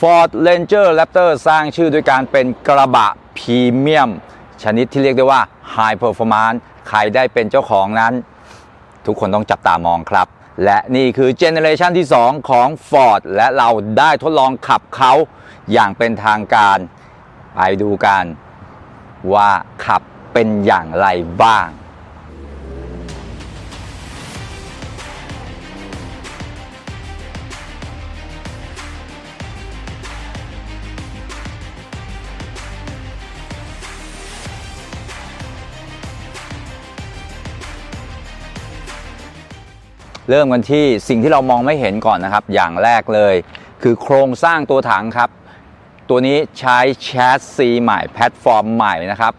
Ford Ranger Raptor สร้างชื่อด้วยการเป็นกระบะพรีเมียม ชนิดที่เรียกได้ว่า High Performance ใครได้เป็นเจ้าของนั้น ทุกคนต้องจับตามองครับ และนี่คือเจเนเรชันที่ 2 ของ Ford และเราได้ทดลองขับเขาอย่างเป็นทางการ ไปดูกันว่าขับเป็นอย่างไรบ้าง เริ่มกันที่สิ่งที่เรามองไม่เห็นก่อนนะครับ อย่างแรกเลย คือโครงสร้างตัวถังครับ ตัวนี้ใช้แชสซีใหม่แพลตฟอร์มใหม่นะครับ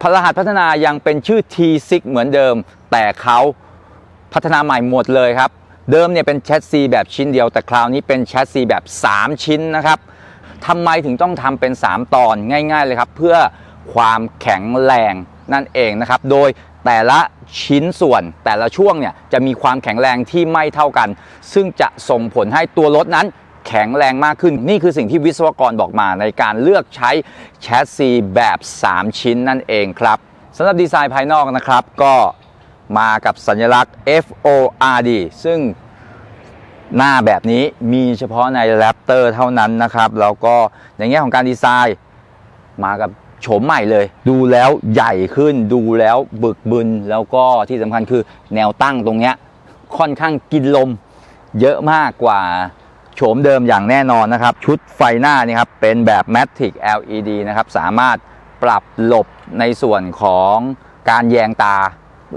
พรหัสพัฒนายังเป็นชื่อ T6 เหมือนเดิม แต่เขาพัฒนาใหม่หมดเลยครับ เดิมเนี่ยเป็นแชสซีแบบชิ้นเดียว แต่คราวนี้เป็นแชสซีแบบ 3 ชิ้นนะครับทำไมถึงต้องทำเป็น 3 ตอนง่าย ๆ เลยครับ เพื่อความแข็งแรงนั่นเองนะครับ โดย แต่ละชิ้นส่วนแต่ละช่วงเนี่ยจะมีความแข็งแรงที่ไม่เท่ากัน ซึ่งจะส่งผลให้ตัวรถนั้นแข็งแรงมากขึ้น นี่คือสิ่งที่วิศวกรบอกมาในการเลือกใช้แชสซีแบบ 3 ชิ้นนั่นเองครับสำหรับดีไซน์ภายนอกนะครับ ก็มากับสัญลักษณ์ FORD ซึ่งหน้าแบบนี้มีเฉพาะใน Raptor เท่านั้นนะครับ แล้วก็ในแง่ของการดีไซน์มากับ โฉมใหม่เลย ดูแล้วใหญ่ขึ้น ดูแล้วบึกบึน แล้วก็ที่สำคัญคือแนวตั้งตรงเนี้ยค่อนข้างกินลม เยอะมากกว่าโฉมเดิมอย่างแน่นอนนะครับ ชุดไฟหน้านี่ครับเป็นแบบ Matic LED นะครับ สามารถปรับหลบในส่วนของการแยงตา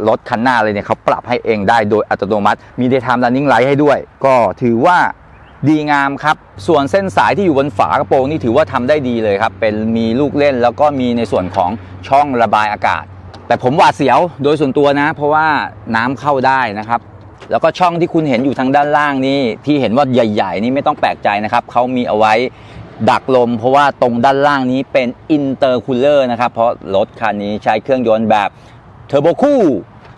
รถคันหน้าเลยเนี่ยเขาปรับให้เองได้โดยอัตโนมัติ มี Daytime Running Light ให้ด้วย ก็ถือว่า ดีงามครับ ส่วนเส้นสายที่อยู่บนฝากระโปรงนี่ถือว่าทำได้ดีเลยครับ เป็นมีลูกเล่นแล้วก็มีในส่วนของช่องระบายอากาศ แต่ผมหวาดเสียวโดยส่วนตัวนะ เพราะว่าน้ำเข้าได้นะครับ แล้วก็ช่องที่คุณเห็นอยู่ทางด้านล่างนี่ที่เห็นว่าใหญ่ ๆ นี่ไม่ต้องแปลกใจนะครับเขามีเอาไว้ดักลม เพราะว่าตรงด้านล่างนี้เป็นอินเตอร์คูลเลอร์นะครับเพราะรถคันนี้ใช้เครื่องยนต์แบบเทอร์โบคู่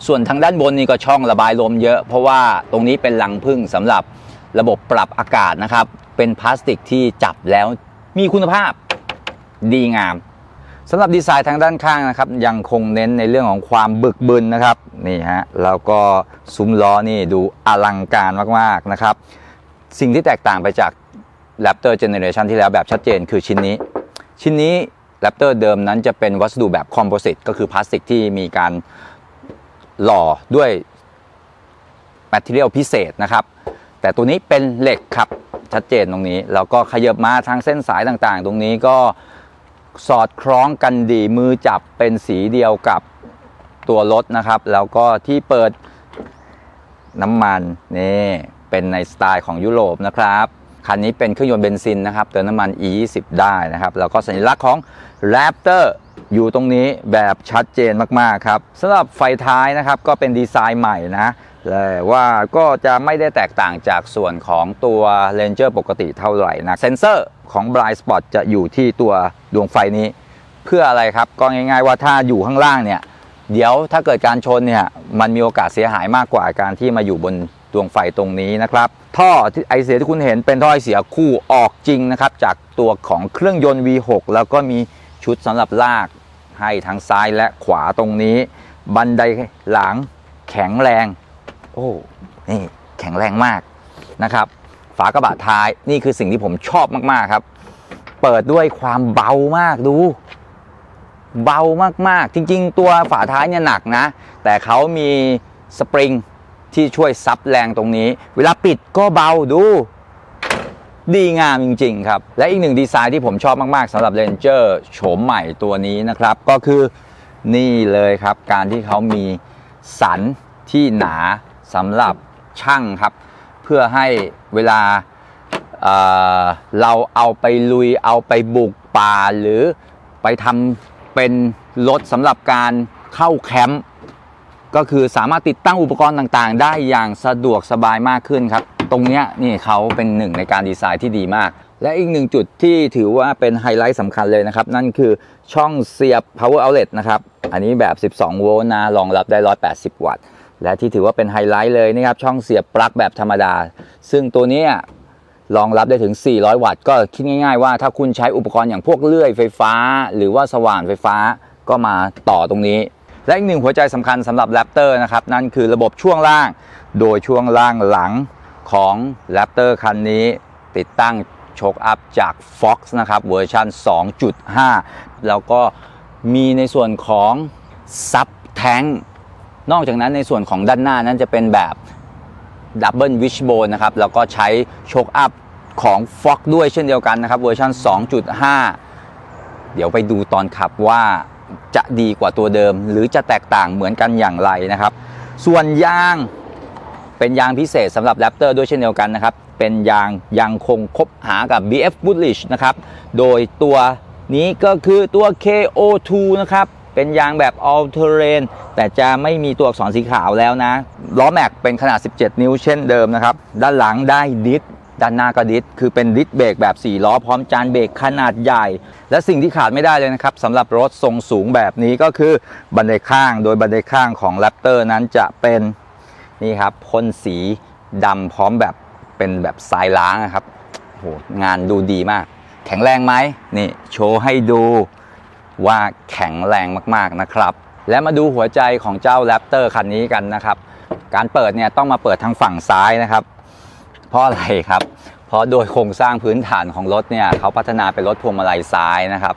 ส่วนทางด้านบนนี่ก็ช่องระบายลมเยอะ เพราะว่าตรงนี้เป็นรังพึ่งสำหรับ ระบบปรับอากาศนะครับ เป็นพลาสติกที่จับแล้วมีคุณภาพดีงามสำหรับดีไซน์ทางด้านข้างนะครับ ยังคงเน้นในเรื่องของความบึกบึนนะครับนี่ฮะแล้วก็ซุ้มล้อนี่ดูอลังการมากๆนะครับ สิ่งที่แตกต่างไปจาก Raptor Generation ที่แล้วแบบชัดเจนคือชิ้นนี้ ชิ้นนี้ Raptor เดิมนั้นจะเป็นวัสดุแบบคอมโพสิตก็คือพลาสติกที่มีการหล่อด้วยแมทเทียลพิเศษนะครับ แต่ตัวนี้เป็นเหล็กครับชัดเจนตรงนี้ แล้วก็ขยับมาทางเส้นสายต่างๆ ตรงนี้ก็สอดคล้องกันดีมือจับเป็นสีเดียวกับตัวรถนะครับ แล้วก็ที่เปิดน้ำมันนี่เป็นในสไตล์ของยุโรปนะครับคันนี้เป็นเครื่องยนต์เบนซินนะครับเติมน้ำมัน E20 ได้นะครับแล้วก็สัญลักษณ์ของ Raptor อยู่ตรงนี้แบบชัดเจนมากๆครับสำหรับไฟท้ายนะครับก็เป็นดีไซน์ใหม่นะ แต่ว่าก็จะไม่ได้แตกต่างจากส่วนของตัว Ranger ปกติเท่าไหร่นะเซนเซอร์ของ Blind Spot จะอยู่ที่ตัวดวงไฟนี้ เพื่ออะไรครับก็ง่ายๆว่าถ้าอยู่ข้างล่างเนี่ย เดี๋ยวถ้าเกิดการชนเนี่ยมันมีโอกาสเสียหายมากกว่าการที่มาอยู่บนดวงไฟตรงนี้นะครับ ท่อที่ไอเสียที่คุณเห็นเป็นท่อไอเสียคู่ออกจริงนะครับ จากตัวของเครื่องยนต์ V6 แล้วก็มีชุดสำหรับลากให้ทั้งซ้ายและขวาตรงนี้ บันไดหลังแข็งแรง โอ้นี่แข็งแรงมากนะครับ ฝากระบะท้ายนี่คือสิ่งที่ผมชอบมากๆครับ เปิดด้วยความเบามากดู เบามากๆ จริง ๆ ตัวฝาท้ายเนี่ยหนักนะ แต่เขามีสปริงที่ช่วยซับแรงตรงนี้ เวลาปิดก็เบาดู ดีงามจริง ๆ ครับ และอีกหนึ่งดีไซน์ที่ผมชอบมากๆสำหรับเ Ranger โฉมใหม่ตัวนี้นะครับ ก็คือนี่เลยครับ การที่เขามีสันที่หนา สำหรับช่างครับ เพื่อให้เวลาเเราเอาไปลุยเอาไปบุกป่าหรือไปทำเป็นรถสำหรับการเข้าแคมป์ก็คือสามารถติดตั้งอุปกรณ์ต่างๆ ได้อย่างสะดวกสบายมากขึ้นครับ ตรงนี้นี่เขาเป็นหนึ่งในการดีไซน์ที่ดีมาก และอีกหนึ่งจุดที่ถือว่าเป็นไฮไลท์สำคัญเลยนะครับ นั่นคือช่องเสียบ power outlet นะครับ อันนี้แบบ 12 โวลต์นะรองรับได้ 180 วัตต์ และที่ถือว่าเป็นไฮไลท์เลยนะครับ ช่องเสียบปลั๊กแบบธรรมดา ซึ่งตัวนี้รองรับได้ถึง 400 วัตต์ ก็คิดง่าย ๆ ว่าถ้าคุณใช้อุปกรณ์อย่างพวกเลื่อยไฟฟ้า หรือว่าสว่านไฟฟ้าก็มาต่อตรงนี้ และอีกหนึ่งหัวใจสำคัญสำหรับ Raptor นะครับ นั่นคือระบบช่วงล่าง โดยช่วงล่างหลังของ Raptor คันนี้ ติดตั้งโชคอัพจาก Fox นะครับเวอร์ชัน2.5 แล้วก็มีในส่วนของซับแทง นอกจากนั้นในส่วนของด้านหน้านั้นจะเป็นแบบดับเบิลวิชโบนนะครับแล้วก็ใช้โชคอัพของ Fox ด้วยเช่นเดียวกันนะครับเวอร์ชัน2.5 เดี๋ยวไปดูตอนขับว่าจะดีกว่าตัวเดิม หรือจะแตกต่างเหมือนกันอย่างไรนะครับ ส่วนยางเป็นยางพิเศษสำหรับ Raptor ด้วยเช่นเดียวกันนะครับ เป็นยางยังคงคบหากับ BF Bullish นะครับ โดยตัวนี้ก็คือตัว KO2 นะครับ เป็นยางแบบ All Terrain แต่จะไม่มีตัวอักษรสีขาวแล้วนะ ล้อแม็กเป็นขนาด 17 นิ้วเช่นเดิมนะครับ ด้านหลังได้ดิสด้านหน้าก็ดิสคือเป็นดิสเบรกแบบ 4 ล้อพร้อมจานเบรกขนาดใหญ่ และสิ่งที่ขาดไม่ได้เลยนะครับสำหรับรถทรงสูงแบบนี้ก็คือบันไดข้างโดยบันไดข้างของ Raptor นั้นจะเป็นนี่ครับพ่นสีดำพร้อมแบบเป็นแบบทรายล้างนะครับโหงานดูดีมาก แข็งแรงไหมนี่โชว์ให้ดู ว่าแข็งแรงมากๆนะครับ และมาดูหัวใจของเจ้า Raptor คันนี้กันนะครับ การเปิดเนี่ยต้องมาเปิดทางฝั่งซ้ายนะครับ เพราะอะไรครับ เพราะโดยโครงสร้างพื้นฐานของรถเนี่ยเขาพัฒนาเป็นรถพวงมาลัยซ้ายนะครับ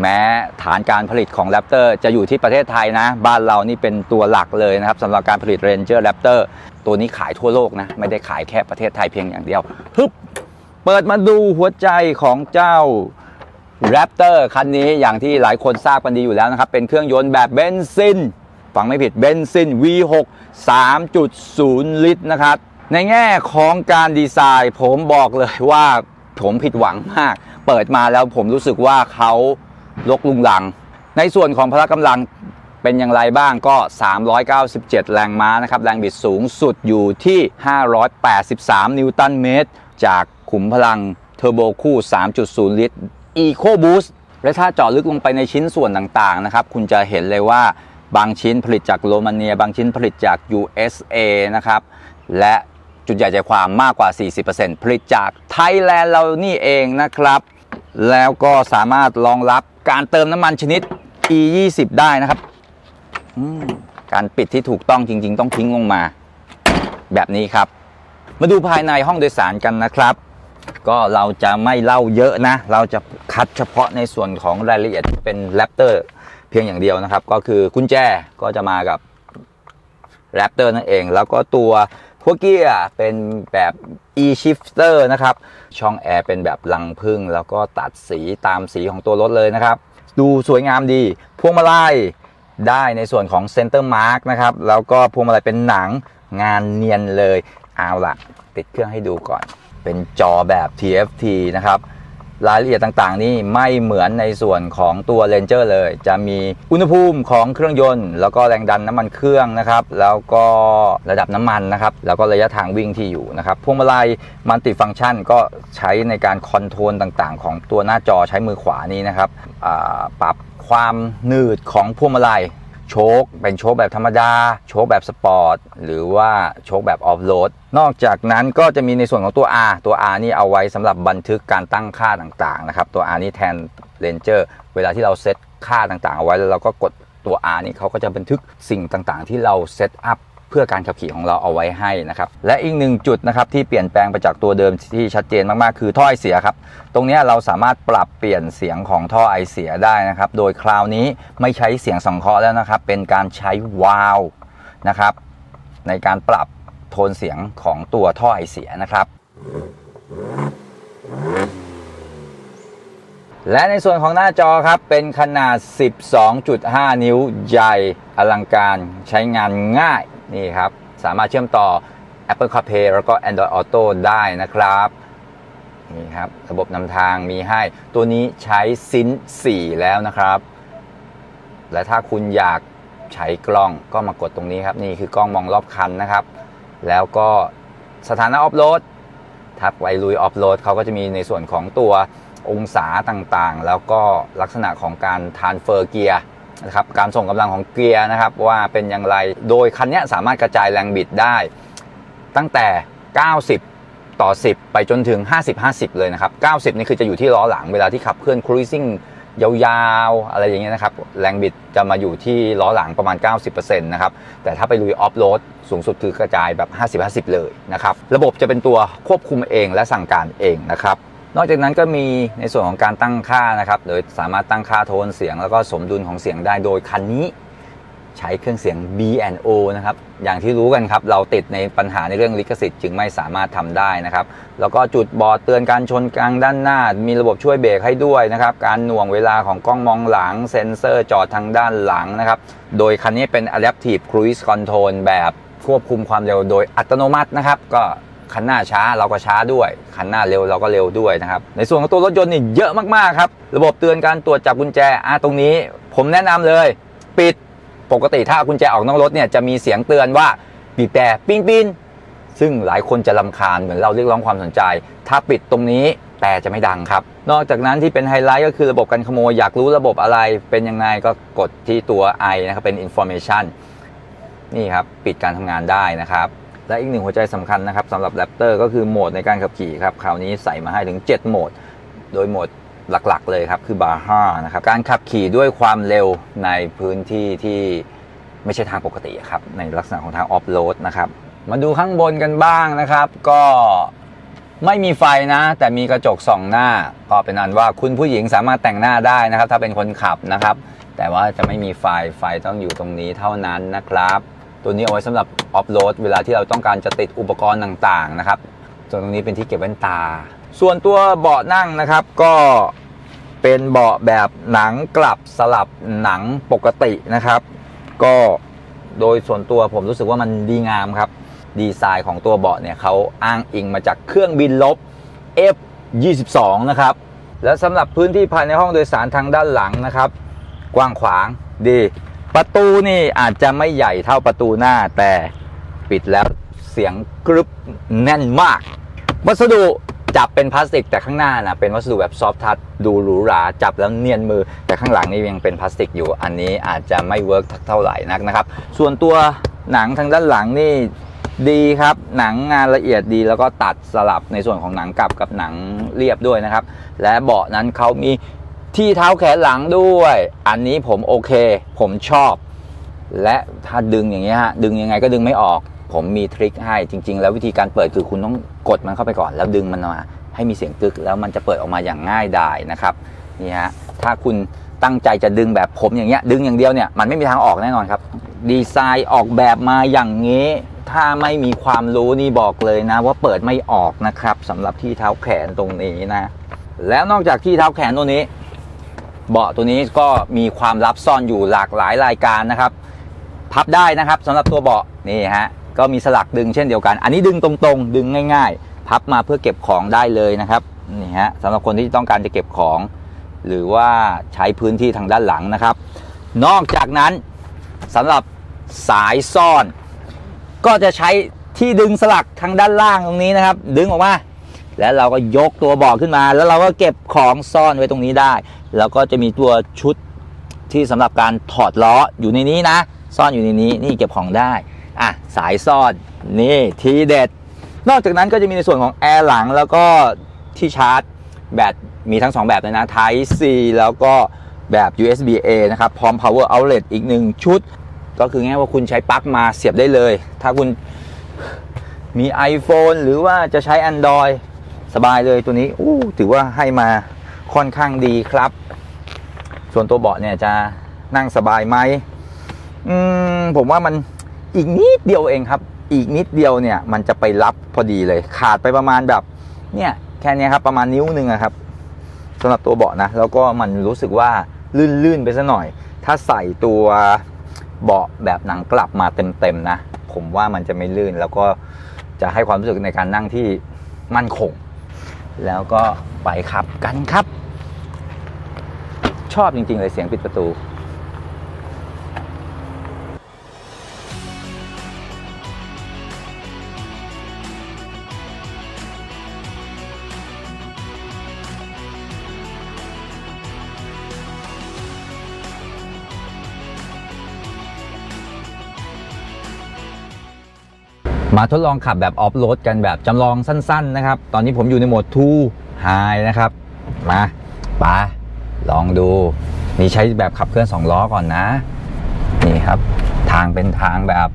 แม้ฐานการผลิตของ Raptor จะอยู่ที่ประเทศไทยนะ บ้านเรานี่เป็นตัวหลักเลยนะครับสำหรับการผลิต Ranger Raptor ตัวนี้ขายทั่วโลกนะไม่ได้ขายแค่ประเทศไทยเพียงอย่างเดียวฮึบเปิดมาดูหัวใจของเจ้า Raptor คันนี้อย่างที่หลายคนทราบกันดีอยู่แล้วนะครับ เป็นเครื่องยนต์แบบเบนซินฟังไม่ผิดเบนซิน V6 3.0 ลิตรนะครับ ในแง่ของการดีไซน์ผมบอกเลยว่าผมผิดหวังมาก เปิดมาแล้วผมรู้สึกว่าเขาลกลุงหลัง ในส่วนของพละกำลังเป็นอย่างไรบ้างก็ 397 แรงม้านะครับ แรงบิดสูงสุดอยู่ที่ 583 นิวตันเมตร จากขุมพลังเทอร์โบคู่ 3.0 ลิตร Eco Boost และถ้าเจาะลึกลงไปในชิ้นส่วนต่างๆนะครับ คุณจะเห็นเลยว่าบางชิ้นผลิตจากโรมาเนีย บางชิ้นผลิตจาก USA นะครับ และจุดใหญ่ใจความมากกว่า 40%ผลิตจากไทยแลนด์เรานี่เองนะครับ แล้วก็สามารถรองรับการเติมน้ำมันชนิด E20 ได้นะครับ การปิดที่ถูกต้องจริง ๆ ต้องทิ้งลงมา แบบนี้ครับ มาดูภายในห้องโดยสารกันนะครับ ก็เราจะไม่เล่าเยอะนะ เราจะคัดเฉพาะในส่วนของรายละเอียดที่เป็นแรปเตอร์เพียงอย่างเดียวนะครับ ก็คือกุญแจก็จะมากับแรปเตอร์นั่นเอง แล้วก็ตัวพวกเกียร์เป็นแบบ e-shifter นะครับ ช่องแอร์เป็นแบบลังพึ่ง แล้วก็ตัดสีตามสีของตัวรถเลยนะครับ ดูสวยงามดี พวงมาลัยได้ในส่วนของเซนเตอร์มาร์กนะครับ แล้วก็พวงมาลัยเป็นหนังงานเนียนเลย เอาล่ะติดเครื่องให้ดูก่อน เป็นจอแบบ TFT นะครับ รายละเอียดต่างๆ นี่ไม่เหมือนในส่วนของตัว Ranger เลย จะมีอุณหภูมิของเครื่องยนต์ แล้วก็แรงดันน้ำมันเครื่องนะครับ แล้วก็ระดับน้ำมันนะครับ แล้วก็ระยะทางวิ่งที่อยู่นะครับ พวงมาลัยมัลติฟัง c t ชันก็ใช้ในการคอนโทรลต่างๆ ของตัวหน้าจอใช้มือขวานี้นะครับปรับความหนืดของพวงมาลัย ชค เป็นโชคแบบธรรมดา โชคแบบสปอร์ต หรือว่าโชคแบบออฟโรด นอกจากนั้นก็จะมีในส่วนของตัว R ตัว R นี่เอาไว้สำหรับบันทึกการตั้งค่าต่างๆนะครับ ตัว R นี่แทนเรนเจอร์เวลาที่เราเซตค่าต่างๆ เอาไว้แล้วเราก็กดตัว R นี่เขาก็จะบันทึกสิ่งต่างๆ ที่เราเซตอัพ พื่อการขับขี่ของเราเอาไว้ให้นะครับและอีกหนึ่งจุดนะครับที่เปลี่ยนแปลงไปจากตัวเดิมที่ชัดเจนมากๆ คือท่อไอเสียครับตรงนี้เราสามารถปรับเปลี่ยนเสียงของท่อไอเสียได้นะครับโดยคราวนี้ไม่ใช้เสียงสังเคราะห์แล้วนะครับเป็นการใช้วาล์วนะครับในการปรับโทนเสียงของตัวท่อไอเสียนะครับและในส่วนของหน้าจอครับ เป็นขนาด 12.5 นิ้วใหญ่อลังการใช้งานง่าย นี่ครับ สามารถเชื่อมต่อ Apple CarPlay แล้วก็ Android Auto ได้นะครับนี่ครับ ระบบนำทางมีให้ ตัวนี้ใช้ซิน4แล้วนะครับ และถ้าคุณอยากใช้กล้องก็มากดตรงนี้ครับ นี่คือกล้องมองรอบคันนะครับ แล้วก็สถานะออฟโรดถ้าไปลุยออฟโรดเขาก็จะมีในส่วนของตัวองศาต่างๆ แล้วก็ลักษณะของการทานเฟอร์เกียร์ นะครับการส่งกำลังของเกียร์นะครับว่าเป็นอย่างไร โดยคันนี้สามารถกระจายแรงบิดได้ ตั้งแต่ 90 90ต่อ 10 ไปจนถึง 50 50 เลยนะครับ 90 นี่คือจะอยู่ที่ล้อหลังเวลาที่ขับเคลื่อน cruising ยาวๆ อะไรอย่างเงี้ยนะครับ แรงบิดจะมาอยู่ที่ล้อหลังประมาณ 90%นะครับ แต่ถ้าไปลุยออฟโรดสูงสุดคือกระจายแบบ 50 50 เลยนะครับ ระบบจะเป็นตัวควบคุมเองและสั่งการเองนะครับ นอกจากนั้นก็มีในส่วนของการตั้งค่านะครับ โดยสามารถตั้งค่าโทนเสียง แล้วก็สมดุลของเสียงได้โดยคันนี้ใช้เครื่องเสียง B&O นะครับ อย่างที่รู้กันครับ เราติดในปัญหาในเรื่องลิขสิทธิ์จึงไม่สามารถทำได้นะครับ แล้วก็จุดบอดเตือนการชนกลางด้านหน้า มีระบบช่วยเบรกให้ด้วยนะครับ การหน่วงเวลาของกล้องมองหลัง เซ็นเซอร์จอดทางด้านหลังนะครับ โดยคันนี้เป็น Adaptive Cruise Control แบบควบคุมความเร็วโดยอัตโนมัตินะครับ ก็ คันหน้าช้าเราก็ช้าด้วย คันหน้าเร็วเราก็เร็วด้วยนะครับ ในส่วนของตัวรถยนต์นี่เยอะมากๆครับ ระบบเตือนการตรวจจับกุญแจอะตรงนี้ ผมแนะนำเลย ปิดปกติถ้าเอากุญแจออกนอกรถเนี่ยจะมีเสียงเตือนว่าบีบแต่ปิ้นปิ้นซึ่งหลายคนจะลำคาญเหมือนเราเรียกร้องความสนใจ ถ้าปิดตรงนี้แต่จะไม่ดังครับ นอกจากนั้นที่เป็นไฮไลท์ก็คือระบบการขโมย อยากรู้ระบบอะไรเป็นยังไงก็กดที่ตัว i นะครับเป็น information นี่ครับ ปิดการทำงานได้นะครับ และอีกหนึ่งหัวใจสำคัญนะครับสำหรับ Raptor ก็คือโหมดในการขับขี่ครับคราวนี้ใส่มาให้ถึง 7 โหมด โดยโหมดหลักๆ เลยครับคือบาร์5นะครับการขับขี่ด้วยความเร็วในพื้นที่ที่ไม่ใช่ทางปกติครับในลักษณะของทางออฟโรดนะครับมาดูข้างบนกันบ้างนะครับ ก็ไม่มีไฟนะ แต่มีกระจกส่องหน้า ก็เป็นอันว่าคุณผู้หญิงสามารถแต่งหน้าได้นะครับ ถ้าเป็นคนขับนะครับ แต่ว่าจะไม่มีไฟไฟต้องอยู่ตรงนี้เท่านั้นนะครับ ตัวนี้เอาไว้สำหรับออฟโรดเวลาที่เราต้องการจะติดอุปกรณ์ต่างๆนะครับส่วนตรงนี้เป็นที่เก็บแว่นตา ส่วนตัวเบาะนั่งนะครับก็เป็นเบาะแบบหนังกลับสลับหนังปกตินะครับ ก็โดยส่วนตัวผมรู้สึกว่ามันดีงามครับ ดีไซน์ของตัวเบาะเนี่ยเขาอ้างอิงมาจากเครื่องบินลบ F22 นะครับ แล้วสำหรับพื้นที่ภายในห้องโดยสารทางด้านหลังนะครับ กว้างขวางดี ประตูนี่อาจจะไม่ใหญ่เท่าประตูหน้าแต่ปิดแล้วเสียงกรึบแน่นมาก วัสดุจับเป็นพลาสติกแต่ข้างหน้านะเป็นวัสดุแบบซอฟทัชดูหรูหราจับแล้วเนียนมือ แต่ข้างหลังนี่ยังเป็นพลาสติกอยู่ อันนี้อาจจะไม่เวิร์กเท่าไหร่นักนะครับ ส่วนตัวหนังทางด้านหลังนี่ดีครับ หนังงานละเอียดดีแล้วก็ตัดสลับในส่วนของหนังกลับกับหนังเรียบด้วยนะครับ และเบาะนั้นเขามี ที่เท้าแขนหลังด้วย อันนี้ผมโอเค ผมชอบ และถ้าดึงอย่างเงี้ยฮะดึงยังไงก็ดึงไม่ออก ผมมีทริคให้จริง ๆ แล้ววิธีการเปิดคือคุณต้องกดมันเข้าไปก่อน แล้วดึงมันมาให้มีเสียงกึก แล้วมันจะเปิดออกมาอย่างง่ายดายนะครับนี่ฮะถ้าคุณตั้งใจจะดึงแบบผมอย่างเงี้ยดึงอย่างเดียวเนี่ยมันไม่มีทางออกแน่นอนครับ ดีไซน์ออกแบบมาอย่างนี้ ถ้าไม่มีความรู้นี่บอกเลยนะ ว่าเปิดไม่ออกนะครับสำหรับที่เท้าแขนตรงนี้นะ แล้วนอกจากที่เท้าแขนตัวนี้ เบาะตัวนี้ก็มีความลับซ่อนอยู่หลากหลายรายการนะครับ พับได้นะครับสำหรับตัวเบาะนี่ฮะก็มีสลักดึงเช่นเดียวกัน อันนี้ดึงตรงๆ ดึงง่าย ๆ พับมาเพื่อเก็บของได้เลยนะครับนี่ฮะสำหรับคนที่ต้องการจะเก็บของ หรือว่าใช้พื้นที่ทางด้านหลังนะครับ นอกจากนั้นสำหรับสายซ่อน ก็จะใช้ที่ดึงสลักทางด้านล่างตรงนี้นะครับ ดึงออกมาแล้วเราก็ยกตัวเบาะขึ้นมา แล้วเราก็เก็บของซ่อนไว้ตรงนี้ได้ แล้วก็จะมีตัวชุดที่สำหรับการถอดล้ออยู่ในนี้นะ ซ่อนอยู่ในนี้นี่เก็บของได้อะสายซ่อนนี่ทีเด็ด นอกจากนั้นก็จะมีในส่วนของแอร์หลังแล้วก็ที่ชาร์จแบตมีทั้ง 2 แบบเลยนะ Type C แล้วก็แบบ USB A นะครับ พร้อม Power Outlet อีกหนึ่งชุด ก็คือง่ายว่าคุณใช้ปลั๊กมาเสียบได้เลย ถ้าคุณมี iPhone หรือว่าจะใช้ Android สบายเลยตัวนี้อู้ถือว่าให้มา ค่อนข้างดีครับ ส่วนตัวเบาะเนี่ยจะนั่งสบายไหมอืมผมว่ามันอีกนิดเดียวเองครับ อีกนิดเดียวเนี่ย มันจะไปรับพอดีเลย ขาดไปประมาณแบบ เนี่ยแค่นี้ครับประมาณนิ้วหนึ่งครับสำหรับตัวเบาะนะ แล้วก็มันรู้สึกว่าลื่นๆไปซะหน่อย ถ้าใส่ตัวเบาะแบบหนังกลับมาเต็มๆนะ ผมว่ามันจะไม่ลื่น แล้วก็จะให้ความรู้สึกในการนั่งที่มั่นคง แล้วก็ไปขับกันครับ ชอบจริง ๆ เลยเสียงปิดประตูมาทดลองขับแบบออฟโรดกันแบบจำลองสั้น ๆ นะครับ ตอนนี้ผมอยู่ในโหมด 2 High นะครับ มาไปา ลองดู นี่ใช้แบบขับเคลื่อน2ล้อก่อนนะ นี่ครับ ทางเป็นทางแบบ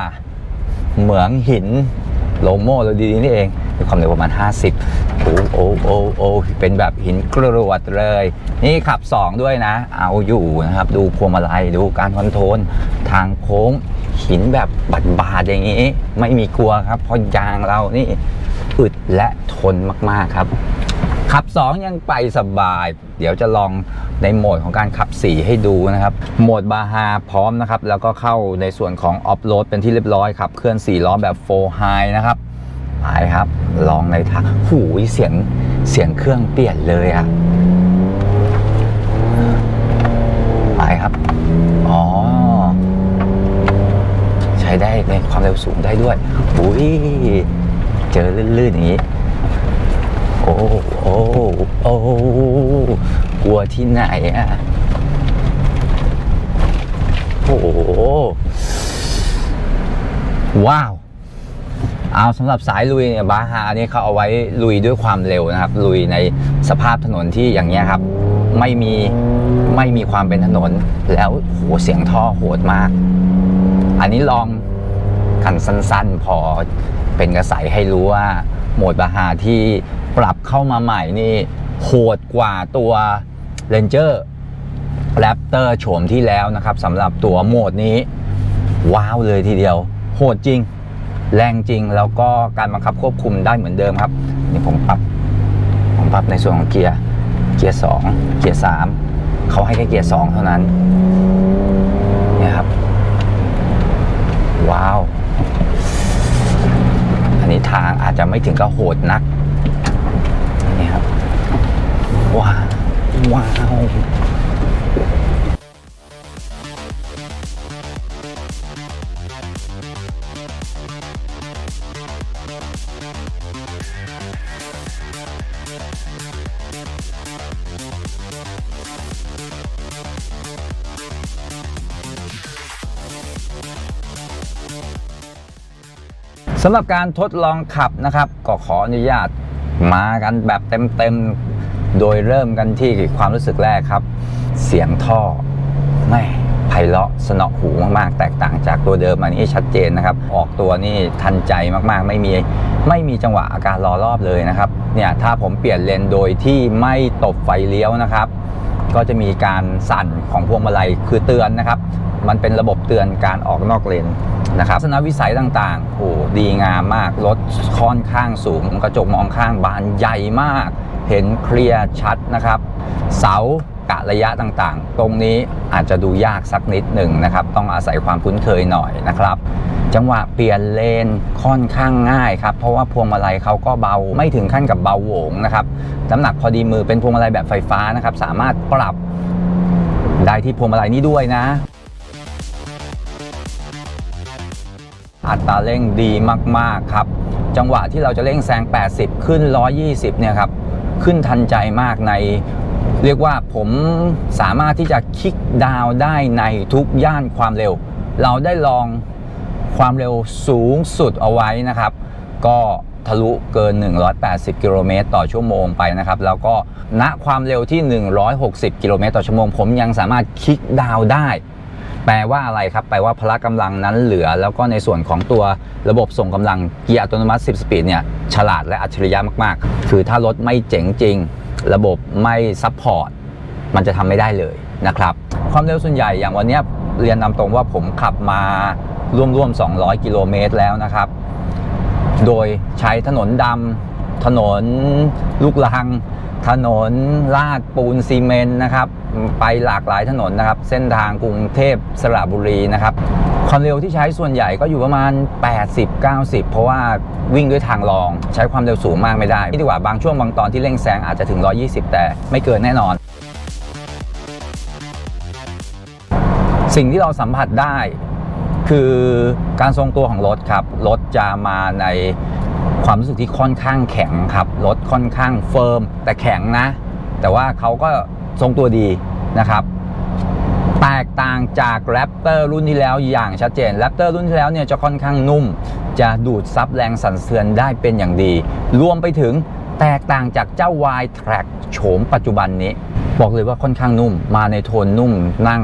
55เหมืองหินโลโม่เราดีนี่เองมีความเร็วประมาณ 50 โอ้โอ้โอ้โอ้เป็นแบบหินกรวดเลย นี่ขับ 2 ด้วยนะ เอาอยู่นะครับ ดูพวงมาลัยดูการคอนโทรลทางโค้งหินแบบบาดๆอย่างนี้ ไม่มีกลัวครับ เพราะยางเรานี่อึดและทนมากๆครับ ขับ 2 ยังไปสบาย เดี๋ยวจะลองในโหมดของการขับ 4 ให้ดูนะครับ โหมดบาฮาพร้อมนะครับ แล้วก็เข้าในส่วนของออฟโรดเป็นที่เรียบร้อยครับเคลื่อน 4 ล้อแบบ4 High นะครับไปครับ ลองในทางหูยเสียงเสียงเครื่องเปลี่ยนเลยอะไปครับ อ๋อ ใช้ได้ในความเร็วสูงได้ด้วยอุ้ยเจอลื่นๆอย่างนี้ โอ้โอ้โอ้กลัวที่ไหนอะโอ้ว้าว เอาสำหรับสายลุยเนี่ยบาฮานี่เขาเอาไว้ลุยด้วยความเร็วนะครับ ลุยในสภาพถนนที่อย่างเงี้ยครับ ไม่มีไม่มีความเป็นถนน แล้วโหเสียงท่อโหดมาก อันนี้ลองกันสั้นๆ พอเป็นกระใสให้รู้ว่าโหมดบาฮาที่ ปรับเข้ามาใหม่นี่โหดกว่าตัว Ranger Raptor โฉมที่แล้วนะครับสำหรับตัวโหมดนี้ ว้าวเลยทีเดียว โหดจริง แรงจริงแล้วก็การบังคับควบคุมได้เหมือนเดิมครับนี่ผมปรับผมปรับในส่วนของเกียร์เกียร์ 2 เกียร์ 3 เขาให้แค่เกียร์ 2 เท่านั้นเนี่ยครับ ว้าว อันนี้ทางอาจจะไม่ถึงกับโหดนัก ว้าวว้าวสำหรับการทดลองขับนะครับ ก็ขออนุญาตมากันแบบเต็มๆ โดยเริ่มกันที่ความรู้สึกแรกครับ เสียงท่อแม่ไพเราะสนอหูมากๆ แตกต่างจากตัวเดิมอันนี้ชัดเจนนะครับ ออกตัวนี่ทันใจมากๆ ไม่มีไม่มีจังหวะอาการรอรอบเลยนะครับเนี่ยถ้าผมเปลี่ยนเลนโดยที่ไม่ตบไฟเลี้ยวนะครับ ก็จะมีการสั่นของพวงมาลัยคือเตือนนะครับ มันเป็นระบบเตือนการออกนอกเลนนะครับทัศนวิสัยต่างๆโอ้ดีงามมากรถค่อนข้างสูง กระจกมองข้างบานใหญ่มาก เห็นเคลียร์ชัดนะครับ เสากะระยะต่างๆ ตรงนี้อาจจะดูยากสักนิดหนึ่งนะครับ ต้องอาศัยความคุ้นเคยหน่อยนะครับ จังหวะเปลี่ยนเลนค่อนข้างง่ายครับ เพราะว่าพวงมาลัยเขาก็เบาไม่ถึงขั้นกับเบาโหวงนะครับน้ำหนักพอดีมือเป็นพวงมาลัยแบบไฟฟ้านะครับ สามารถปรับได้ที่พวงมาลัยนี้ด้วยนะ อัตราเร่งดีมากๆครับ จังหวะที่เราจะเร่งแซง 80 ขึ้น 120 เนี่ยครับ ขึ้นทันใจมากใน เรียกว่าผมสามารถที่จะคิกดาวได้ในทุกย่านความเร็ว เราได้ลองความเร็วสูงสุดเอาไว้นะครับ ก็ทะลุเกิน 180 กิโลเมตรต่อชั่วโมงไปนะครับ แล้วก็ณความเร็วที่ 160 กิโลเมตรต่อชั่วโมง ผมยังสามารถคิกดาวได้ แปลว่าอะไรครับ แปลว่าพละกำลังนั้นเหลือ แล้วก็ในส่วนของตัวระบบส่งกำลังเกียร์อัตโนมัติ 10 สปีดเนี่ยฉลาดและอัจฉริยะมาก ๆ คือถ้ารถไม่เจ๋งจริง ระบบไม่ซัพพอร์ตมันจะทำไม่ได้เลยนะครับ ความเร็วส่วนใหญ่อย่างวันนี้เรียนนำตรงว่าผมขับมาร่วมๆ 200 กิโลเมตรแล้วนะครับ โดยใช้ถนนดำ ถนนลูกรัง ถนนลาดปูนซีเมนต์นะครับ ไปหลากหลายถนนนะครับ เส้นทางกรุงเทพสระบุรีนะครับความเร็วที่ใช้ส่วนใหญ่ก็อยู่ประมาณ 80-90 เพราะว่าวิ่งด้วยทางรองใช้ความเร็วสูงมากไม่ได้ที่ดีกว่าบางช่วงบางตอนที่เร่งแซงอาจจะถึง 120 แต่ไม่เกินแน่นอน สิ่งที่เราสัมผัสได้คือการทรงตัวของรถครับ รถจะมาใน ความรู้สึกที่ค่อนข้างแข็งครับรถค่อนข้างเฟิร์มแต่แข็งนะ แต่ว่าเขาก็ทรงตัวดีนะครับ แตกต่างจากแรปเตอร์รุ่นที่แล้วอย่างชัดเจนแรปเตอร์รุ่นที่แล้วเนี่ยจะค่อนข้างนุ่ม จะดูดซับแรงสั่นเทือนได้เป็นอย่างดี รวมไปถึง แตกต่างจากเจ้า Y Track โฉมปัจจุบันนี้ บอกเลยว่าค่อนข้างนุ่ม มาในโทนนุ่มนั่ง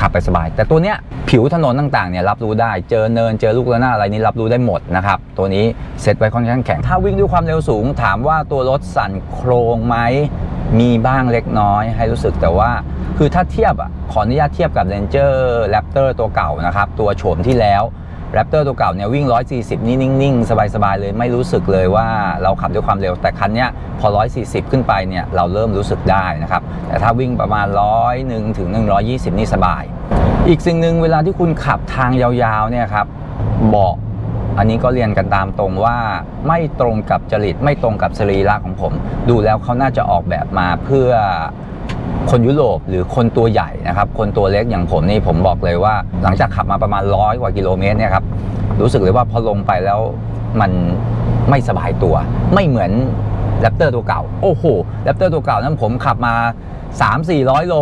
ขับไปสบาย แต่ตัวเนี้ยผิวถนนต่างๆเนี่ยรับรู้ได้เจอเนินเจอลูกระนาดอะไรนี้รับรู้ได้หมดนะครับ ตัวนี้เซ็ตไว้ค่อนข้างแข็ง ถ้าวิ่งด้วยความเร็วสูง ถามว่าตัวรถสั่นโครงไหมมีบ้างเล็กน้อยให้รู้สึกแต่ว่า คือถ้าเทียบอะขออนุญาตเทียบกับ Ranger Raptor ตัวเก่านะครับ ตัวโฉมที่แล้ว Raptor ตัวเก่าเนี่ยวิ่ง 140 นี่นิ่งๆ สบายๆ เลยไม่รู้สึกเลยว่าเราขับด้วยความเร็ว แต่คันเนี้ยพอ 140 ขึ้นไปเนี่ยเราเริ่มรู้สึกได้นะครับ แต่ถ้าวิ่งประมาณ 100หนึ่งถึง 120 นี่สบาย อีกสิ่งหนึ่งเวลาที่คุณขับทางยาวๆเนี่ยครับเบาะอันนี้ก็เรียนกันตามตรงว่าไม่ตรงกับจริตไม่ตรงกับสรีระของผม ดูแล้วเขาน่าจะออกแบบมาเพื่อ คนยุโรปหรือคนตัวใหญ่นะครับ คนตัวเล็กอย่างผมนี่ผมบอกเลยว่า หลังจากขับมาประมาณร้อยกว่ากิโลเมตรเนี่ยครับรู้สึกเลยว่าพอลงไปแล้วมันไม่สบายตัว ไม่เหมือนแรปเตอร์ตัวเก่า โอ้โหแรปเตอร์ตัวเก่านั้นผมขับมา 3-400 โล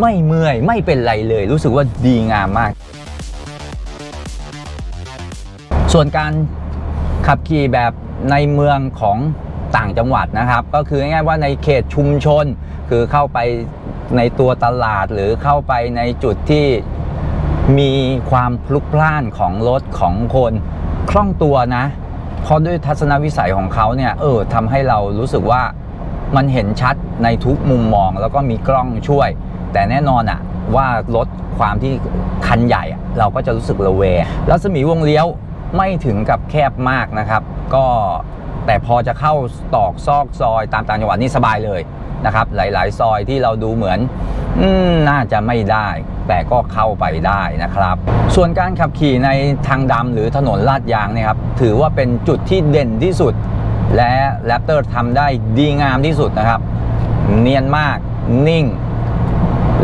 ไม่เมื่อยไม่เป็นไรเลย รู้สึกว่าดีงามมาก ส่วนการขับขี่แบบในเมืองของ ต่างจังหวัดนะครับ ก็คือง่ายๆว่าในเขตชุมชน คือเข้าไปในตัวตลาดหรือเข้าไปในจุดที่มีความพลุกพล่านของรถของคนคล่องตัวนะเพราะด้วยทัศนวิสัยของเขาเนี่ยเออทำให้เรารู้สึกว่ามันเห็นชัดในทุกมุมมองแล้วก็มีกล้องช่วย แต่แน่นอนอะว่ารถความที่คันใหญ่เราก็จะรู้สึกระแวงรัศมีวงเลี้ยวไม่ถึงกับแคบมากนะครับ ก็ แต่พอจะเข้าตอกซอกซอยตามต่างจังหวัดนี่สบายเลยนะครับ หลาย ๆ ซอยที่เราดูเหมือนอน่าจะไม่ได้ แต่ก็เข้าไปได้นะครับ ส่วนการขับขี่ในทางดำหรือถนนลาดยางเนี่ยครับ ถือว่าเป็นจุดที่เด่นที่สุด และแรปเตอร์ทำได้ดีงามที่สุดนะครับ เนียนมากนิ่ง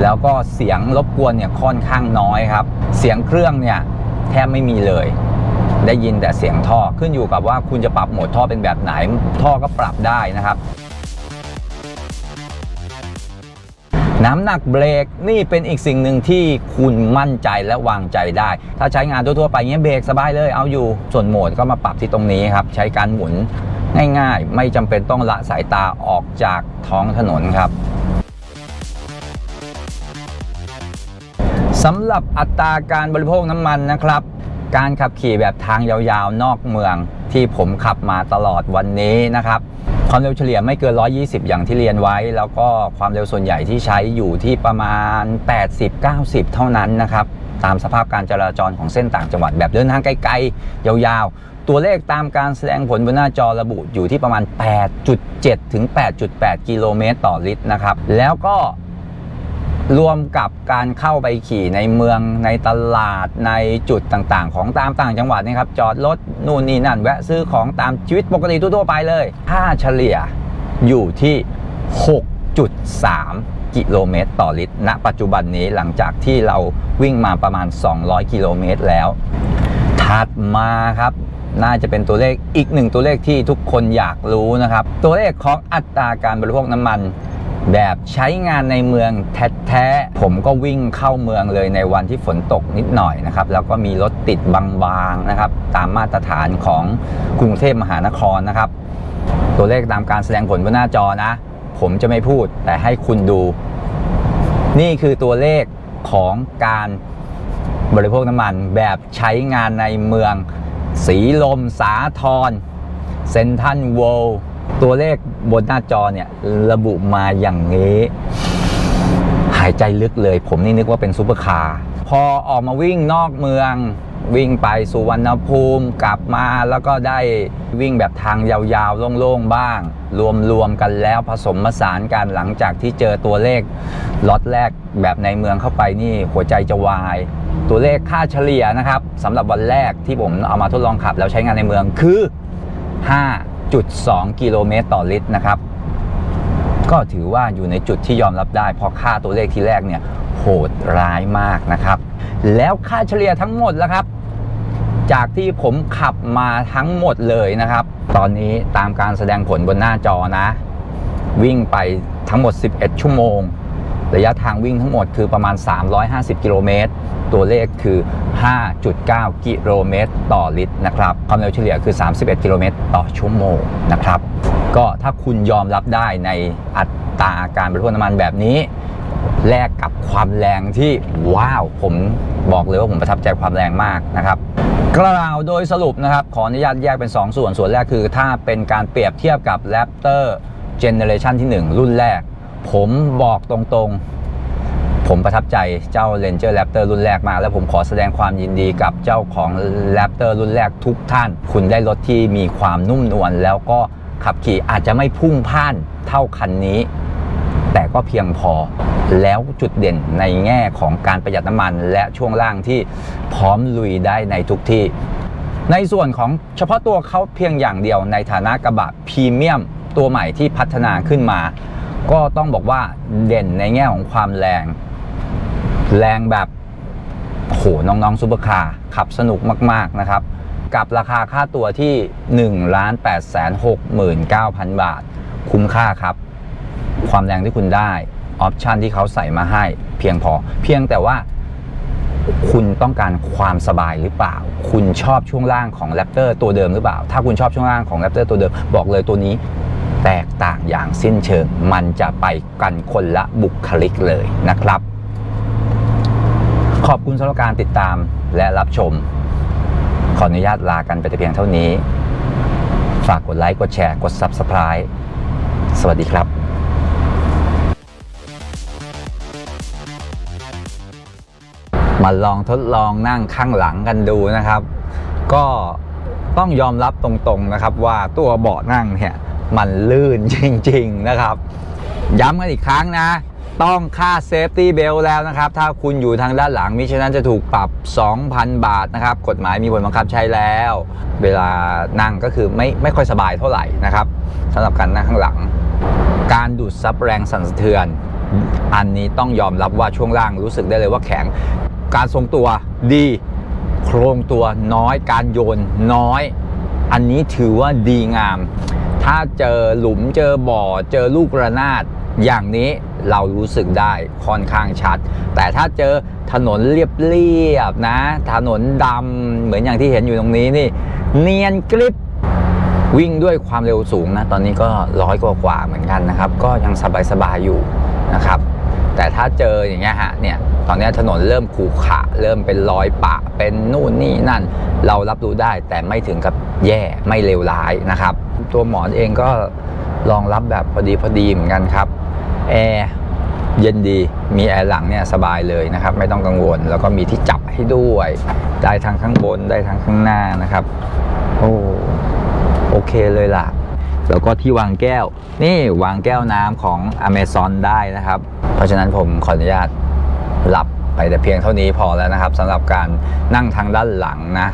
แล้วก็เสียงรบกวนเนี่ยค่อนข้างน้อยครับ เสียงเครื่องเนี่ยแทบไม่มีเลย ได้ยินแต่เสียงท่อขึ้นอยู่กับว่าคุณจะปรับโหมดท่อเป็นแบบไหน ท่อก็ปรับได้นะครับ น้ำหนักเบรกนี่เป็นอีกสิ่งหนึ่งที่คุณมั่นใจและวางใจได้ ถ้าใช้งานทั่วๆไปเงี้ยเบรกสบายเลยเอาอยู่ส่วนโหมดก็มาปรับที่ตรงนี้ครับ ใช้การหมุนง่ายๆ ไม่จำเป็นต้องละสายตาออกจากท้องถนนครับสำหรับอัตราการบริโภคน้ำมันนะครับ การขับขี่แบบทางยาวๆ นอกเมืองที่ผมขับมาตลอดวันนี้นะครับความเร็วเฉลี่ยไม่เกิน 120 อย่างที่เรียนไว้ แล้วก็ความเร็วส่วนใหญ่ที่ใช้อยู่ที่ประมาณ 80-90 เท่านั้นนะครับ ตามสภาพการจราจรของเส้นต่างจังหวัดแบบเดินทางไกลๆ ยาวๆ ตัวเลขตามการแสดงผลบนหน้าจอระบุอยู่ที่ประมาณ 8.7 ถึง 8.8 กิโลเมตรต่อลิตรนะครับ แล้วก็ รวมกับการเข้าไปขี่ในเมืองในตลาดในจุดต่างๆ ของตามต่างจังหวัดนี่ครับจอดรถนู่นนี่นั่น แวะซื้อของตามชีวิตปกติทั่วๆไปเลย ค่าเฉลี่ยอยู่ที่ 6.3 กิโลเมตรต่อลิตร ณ ปัจจุบันนี้หลังจากที่เราวิ่งมาประมาณ 200 กิโลเมตรแล้ว ถัดมาครับน่าจะเป็นตัวเลขอีกหนึ่งตัวเลขที่ทุกคนอยากรู้นะครับ ตัวเลขของอัตราการบริโภคน้ำมัน แบบใช้งานในเมืองแท้ๆ ผมก็วิ่งเข้าเมืองเลยในวันที่ฝนตกนิดหน่อยนะครับ แล้วก็มีรถติดบางๆนะครับ ตามมาตรฐานของกรุงเทพมหานครนะครับ ตัวเลขตามการแสดงผลบนหน้าจอนะ ผมจะไม่พูดแต่ให้คุณดู นี่คือตัวเลขของการบริโภคน้ำมันแบบใช้งานในเมือง สีลมสาทรเซนทันเวล ตัวเลขบนหน้าจอเนี่ยระบุมาอย่างนี้ หายใจลึกเลย ผมนี่นึกว่าเป็นซูเปอร์คาร์พอออกมาวิ่งนอกเมือง วิ่งไปสุวรรณภูมิกลับมาแล้วก็ได้วิ่งแบบทางยาวๆ โล่งๆ บ้าง รวมๆ กันแล้วผสมผสานกันหลังจากที่เจอตัวเลขล็อตแรกแบบในเมืองเข้าไปนี่หัวใจจะวาย ตัวเลขค่าเฉลี่ยนะครับสำหรับวันแรกที่ผมเอามาทดลองขับแล้วใช้งานในเมืองคือ 5.2กิโลเมตรต่อลิตรนะครับ ก็ถือว่าอยู่ในจุดที่ยอมรับได้ เพราะค่าตัวเลขที่แรกเนี่ยโหดร้ายมากนะครับ แล้วค่าเฉลี่ยทั้งหมดแล้วครับ จากที่ผมขับมาทั้งหมดเลยนะครับ ตอนนี้ตามการแสดงผลบนหน้าจอนะ วิ่งไปทั้งหมด 11 ชั่วโมง ระยะทางวิ่งทั้งหมดคือประมาณ 350 กิโลเมตร ตัวเลขคือ 5.9 กิโลเมตรต่อลิตรนะครับ ความเร็วเฉลี่ยคือ 31 กิโลเมตรต่อชั่วโมงนะครับ ก็ถ้าคุณยอมรับได้ในอัตราการบริโภคน้ำมันแบบนี้ แลกกับความแรงที่ว้าว ผมบอกเลยว่าผมประทับใจความแรงมากนะครับกล่าวโดยสรุปนะครับ ขออนุญาตแยกเป็น 2 ส่วนส่วนแรกคือ ถ้าเป็นการเปรียบเทียบกับ Raptor Generation ที่ 1 รุ่นแรก ผมบอกตรงๆ ผมประทับใจเจ้า Ranger Raptor รุ่นแรกมาก และผมขอแสดงความยินดีกับเจ้าของ Raptor รุ่นแรกทุกท่าน คุณได้รถที่มีความนุ่มนวลแล้วก็ขับขี่อาจจะไม่พุ่งพ่านเท่าคันนี้ แต่ก็เพียงพอแล้วจุดเด่นในแง่ของการประหยัดน้ำมัน และช่วงล่างที่พร้อมลุยได้ในทุกที่ ในส่วนของเฉพาะตัวเขาเพียงอย่างเดียวในฐานะกระบะพรีเมียมตัวใหม่ที่พัฒนาขึ้นมา ก็ต้องบอกว่าเด่นในแง่ของความแรง แรงแบบโหน้องๆซูเปอร์คาร์ขับสนุกมากๆนะครับ กับราคาค่าตัวที่ 1 8 6 9 0 0 0 บาท คุ้มค่าครับ ความแรงที่คุณได้ออปชันที่เขาใส่มาให้ เพียงพอ เพียงแต่ว่าคุณต้องการความสบายหรือเปล่า คุณชอบช่วงล่างของแรปเตอร์ตัวเดิมหรือเปล่า ถ้าคุณชอบช่วงล่างของแรปเตอร์ตัวเดิม บอกเลยตัวนี้ แตกต่างอย่างสิ้นเชิง มันจะไปกันคนละบุคลิกเลยนะครับ ขอบคุณสำหรับการติดตามและรับชม ขออนุญาตลากันไปแต่เพียงเท่านี้ ฝากกดไลค์กดแชร์กด Subscribe สวัสดีครับมาลองทดลองนั่งข้างหลังกันดูนะครับ ก็ต้องยอมรับตรงๆนะครับว่าตัวเบาะนั่งเนี่ย มันลื่นจริง ๆ นะครับ ย้ำกันอีกครั้งนะ ต้องค่าเซฟตี้เบลแล้วนะครับ ถ้าคุณอยู่ทางด้านหลังมิฉะนั้นจะถูกปรับ 2,000 บาทนะครับ กฎหมายมีผลบังคับใช้แล้ว เวลานั่งก็คือไม่ไม่ค่อยสบายเท่าไหร่นะครับสำหรับการนั่งข้างหลัง การดูดซับแรงสั่นสะเทือน อันนี้ต้องยอมรับว่าช่วงล่างรู้สึกได้เลยว่าแข็งการทรงตัวดี โครงตัวน้อยการโยนน้อย อันนี้ถือว่าดีงาม ถ้าเจอหลุมเจอบ่อเจอลูกระนาดอย่างนี้เรารู้สึกได้ค่อนข้างชัด แต่ถ้าเจอถนนเรียบๆนะ ถนนดำเหมือนอย่างที่เห็นอยู่ตรงนี้นี่ เนียนกริบวิ่งด้วยความเร็วสูงนะ ตอนนี้ก็ร้อยกว่าๆเหมือนกันนะครับ ก็ยังสบายๆอยู่นะครับ แต่ถ้าเจออย่างเงี้ยฮะเนี่ยตอนนี้ถนนเริ่มขรุขระเริ่มเป็นรอยปะ เป็นนู่นนี่นั่น เรารับรู้ได้แต่ไม่ถึงกับแย่ไม่เลวร้ายนะครับ ตัวหมอนเองก็รองรับแบบพอดีพอดีเหมือนกันครับแอร์เย็นดีมีแอร์หลังเนี่ยสบายเลยนะครับ ไม่ต้องกังวล แล้วก็มีที่จับให้ด้วย ได้ทั้งข้างบนได้ทั้งข้างหน้านะครับ โอ้โอเคเลยล่ะ แล้วก็ที่วางแก้ว นี่วางแก้วน้ำของ Amazon ได้นะครับ เพราะฉะนั้นผมขออนุญาตหลับไปแต่เพียงเท่านี้พอแล้วนะครับสำหรับการนั่งทางด้านหลังนะ